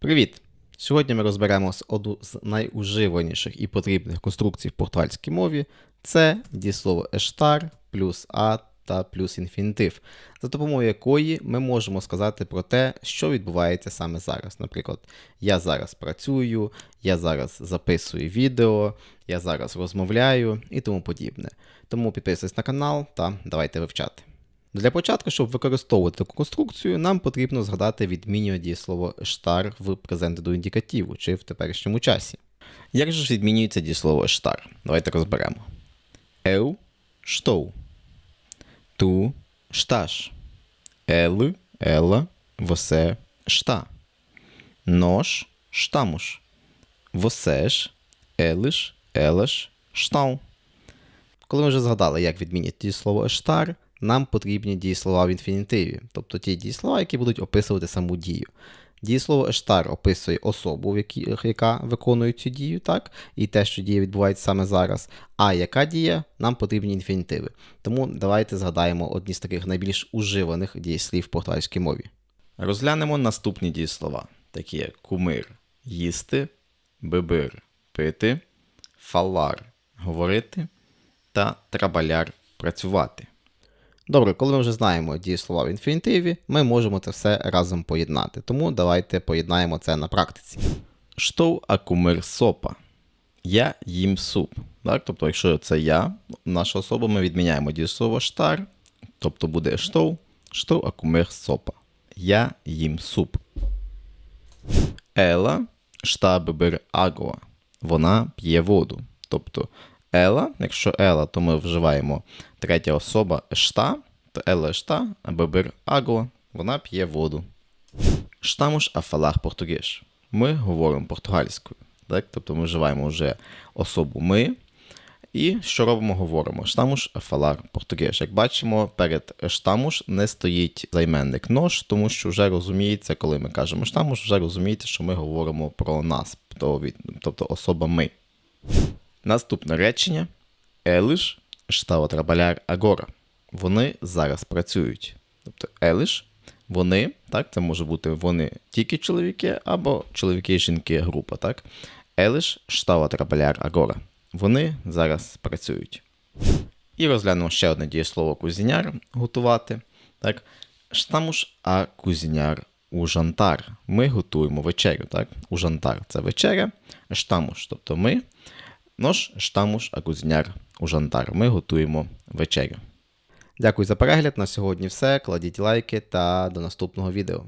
Привіт! Сьогодні ми розберемо одну з найуживаніших і потрібних конструкцій в португальській мові. Це дієслово ештар плюс а та плюс інфінітив, за допомогою якої ми можемо сказати про те, що відбувається саме зараз. Наприклад, я зараз працюю, я зараз записую відео, я зараз розмовляю і тому подібне. Тому підписуйтесь на канал та давайте вивчати. Для початку, щоб використовувати таку конструкцію, нам потрібно згадати відмінювання дієслово штар в презенти до індикативу чи в теперішньому часі. Як же ж відмінюється дієслово штар? Давайте розберемо. Eu estou. Tu estás. Ele, ela, você está. Nós estamos. Vocês, eles, elas estão. Коли ми вже згадали, як відмінять дієслово штар, нам потрібні дієслова в інфінітиві, тобто ті дієслова, які будуть описувати саму дію. Дієслово ештар описує особу, яка виконує цю дію, так? і те, що дія відбувається саме зараз. А яка дія, нам потрібні інфінітиви. Тому давайте згадаємо одні з таких найбільш уживаних дієслів в португальській мові. Розглянемо наступні дієслова, такі як кумир їсти, бибир пити, фалар говорити та трабаляр працювати. Добре, коли ми вже знаємо дієслова в інфінітиві, ми можемо це все разом поєднати. Тому давайте поєднаємо це на практиці. Штоу а кумир сопа. Я їм суп. Так? Тобто, якщо це я, наша особа, ми відміняємо дієслово штар, тобто буде штоу, штоу а кумир сопа. Я їм суп. Ела шта бебер агуа. Вона п'є воду. Тобто ела, якщо ела, то ми вживаємо третя особа шта, то ела шта, а бебер агуа. Вона п'є воду. Штамуш а фалах португеш. Ми говоримо португальською. Так? Тобто ми вживаємо вже особу ми. І що робимо? Говоримо штамуш фалар португеш. Як бачимо, перед штамуш не стоїть займенник нож, тому що вже розуміється, коли ми кажемо штамуш, вже розумієте, що ми говоримо про нас, тобто особа ми. Наступне речення. Елиш штава трабаляр агора. Вони зараз працюють. Тобто елиш, вони, так, це може бути вони тільки чоловіки або чоловіки і жінки група, так? Елиш штава трабаляр агора. Вони зараз працюють. І розглянемо ще одне дієслово кузіняр готувати. Так? Штамуш а кузіняр у жантар. Ми готуємо вечерю. Так? У жантар це вечеря. Штамуш, тобто ми. Нож штамуш а кузняр у жантар. Ми готуємо вечерю. Дякую за перегляд. На сьогодні все. Кладіть лайки та до наступного відео.